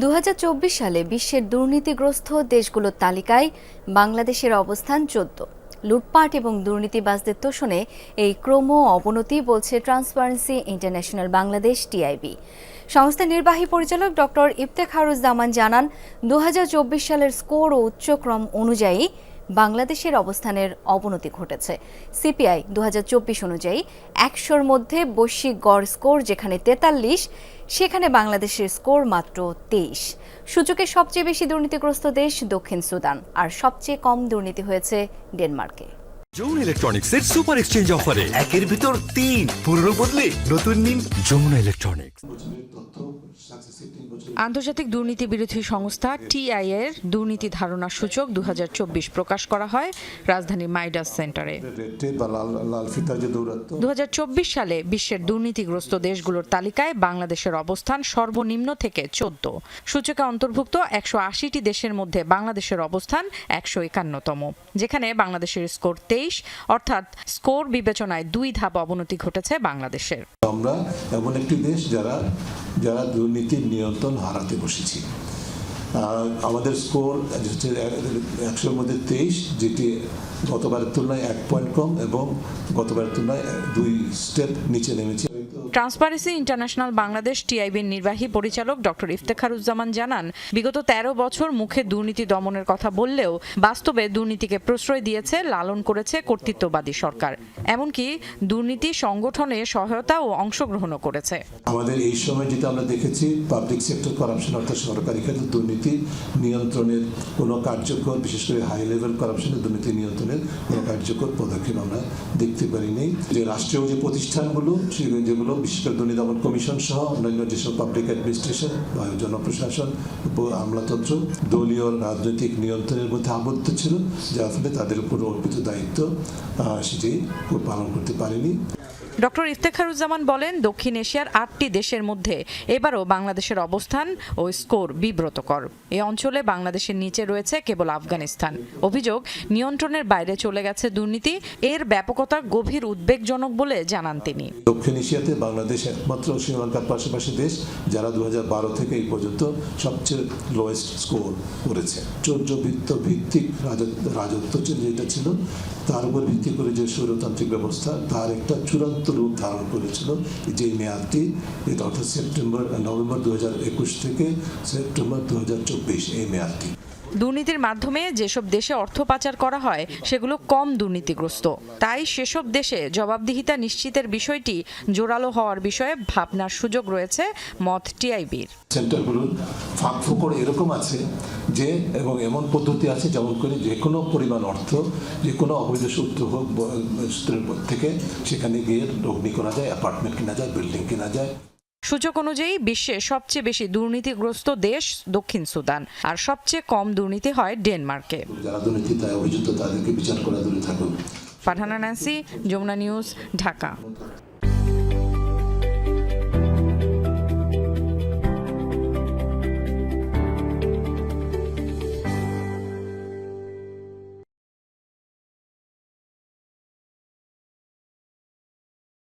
দু হাজার চব্বিশ সালে বিশ্বের দুর্নীতিগ্রস্ত দেশগুলোর তালিকায় বাংলাদেশের অবস্থান চোদ্দ। লুটপাট এবং দুর্নীতিবাজদের তোষণে এই ক্রম অবনতি বলছে ট্রান্সপারেন্সি ইন্টারন্যাশনাল বাংলাদেশ টিআইবি। সংস্থার নির্বাহী পরিচালক ডক্টর ইফতেখারুজ্জামান জানান দু হাজার চব্বিশ সালের স্কোর ও উচ্চক্রম অনুযায়ী বাংলাদেশের অবস্থানের অবনতি ঘটেছে। সিপিআই দুহাজার চব্বিশ অনুযায়ী একশোর মধ্যে বৈশ্বিক গড় স্কোর যেখানে তেতাল্লিশ, সেখানে বাংলাদেশের স্কোর মাত্র তেইশ। সূচকে সবচেয়ে বেশি দুর্নীতিগ্রস্ত দেশ দক্ষিণ সুদান, আর সবচেয়ে কম দুর্নীতি হয়েছে ডেনমার্কে। যৌন ইলেকট্রনিক্সের সুপার এক্সচেঞ্জ অফারে একের ভিতর তিন পুরনো বদলে নতুন নিন যমুনা ইলেকট্রনিক্স। আন্তর্জাতিক দুর্নীতি বিরোধী সংস্থা টিআই এর দুর্নীতি ধারণা সূচক দুহাজার চব্বিশ প্রকাশ করা হয় রাজধানীর মাইডাস সেন্টারে। দু সালে বিশ্বের দুর্নীতিগ্রস্ত দেশগুলোর তালিকায় বাংলাদেশের অবস্থান সর্বনিম্ন থেকে চোদ্দ। সূচকে অন্তর্ভুক্ত একশো আশিটি দেশের মধ্যে বাংলাদেশের অবস্থান একশো একান্নতম, যেখানে বাংলাদেশের স্কোর তেইশ, অর্থাৎ স্কোর বিবেচনায় দুই ধাপ অবনতি ঘটেছে বাংলাদেশের। আমরা এমন একটি দেশ যারা যারা দুর্নীতির নিয়ন্ত্রণ হারাতে বসেছি। আমাদের স্কোর হচ্ছে একশোর মধ্যে তেইশ, যেটি গতবারের তুলনায় এক পয়েন্ট কম এবং গতবারের তুলনায় দুই স্টেপ নিচে নেমেছে। ট্রান্সপারেন্সি ইন্টারন্যাশনাল বাংলাদেশ টিআইবির নির্বাহী পরিচালক ডক্টর ইফতেখারুজ্জামান জানান, বিগত ১৩ বছর মুখে দুর্নীতি দমনের কথা বললেও বাস্তবে দুর্নীতিকে প্রশ্রয় দিয়েছে, লালন করেছে কর্তৃত্ববাদী সরকার। এমনকি দুর্নীতি সংগঠনে সহায়তা ও অংশগ্রহণও করেছে। আমাদের এই সময় যেটা আমরা দেখেছি পাবলিক সেক্টর করাপশন অর্থাৎ সরকারি ক্ষেত্রে দুর্নীতি নিয়ন্ত্রণের কোনো কার্যকর, বিশেষ করে হাই লেভেল করাপশনের দুর্নীতি নিয়ন্ত্রণের কোনো কার্যকর পদক্ষেপ আমরা দেখতে পারিনি। যে রাষ্ট্রীয় যে প্রতিষ্ঠানগুলো যেগুলো বিশেষ করে দুর্নীতি দমন কমিশন সহ অন্যান্য যেসব পাবলিক অ্যাডমিনিস্ট্রেশন বা জনপ্রশাসন আমলাতন্ত্র, দলীয় রাজনৈতিক নিয়ন্ত্রণের মধ্যে আবদ্ধ ছিল, যার ফলে তাদের উপর অর্পিত দায়িত্ব সেটি পালন করতে পারেনি। ডক্টর ইফতেখারুজ্জামান বলেন, দক্ষিণ এশিয়ার আটটি দেশের মধ্যে এবারও বাংলাদেশের অবস্থান ও স্কোর বিব্রতকর। এ অঞ্চলে বাংলাদেশের নিচে রয়েছে কেবল আফগানিস্তান। অভিযোগ, নিয়ন্ত্রণের বাইরে চলে গেছে দুর্নীতি, এর ব্যাপকতা গভীর উদ্বেগজনক বলে জানান তিনি। দক্ষিণ এশিয়াতে বাংলাদেশ একমাত্র শ্রীলঙ্কার পাশাপাশি দেশ, যারা দু থেকে এই পর্যন্ত সবচেয়ে লোয়েস্ট স্কোর করেছে। চৌর্যবৃত্ত ভিত্তিক রাজত্ব যেটা ছিল, তার উপর ভিত্তি করে যে স্বৈরতান্ত্রিক ব্যবস্থা, তার একটা চূড়ান্ত রূপ ধারণ করেছিল। যে মেয়াদটি অর্থাৎ সেপ্টেম্বর, নভেম্বর দুই হাজার একুশ থেকে সেপ্টেম্বর দুহাজার চব্বিশ, এই মেয়াদটি দুর্নীতির মাধ্যমে যেসব দেশে অর্থ পাচার করা হয়, সেগুলো কম দুর্নীতিগ্রস্ত। তাই সেসব দেশে জবাবদিহিতা নিশ্চিতের বিষয়টি জোরালো হওয়ার বিষয়ে ভাবনার সুযোগ রয়েছে মত টিআইবির। সেন্টারগুলোর ফাঁক ফোকর এরকম আছে যে, এবং এমন পদ্ধতি আছে যেমন করে যে কোনো পরিমাণ অর্থ, যে কোনো অবৈধ সূত্র হোক থেকে সেখানে গিয়ে লগ্নি করা যায়, অ্যাপার্টমেন্ট কেনা যায়, বিল্ডিং কেনা যায়। সূচক অনুযায়ী বিশ্বে সবচেয়ে বেশি দুর্নীতিগ্রস্ত দেশ দক্ষিণ সুদান আর সবচেয়ে কম দুর্নীতি হয় ডেনমার্কে। যারা অভিযুক্ত তাদেরকে বিচার করা দূরে থাকুক ন্যান্সি যমুনা নিউজ ঢাকা।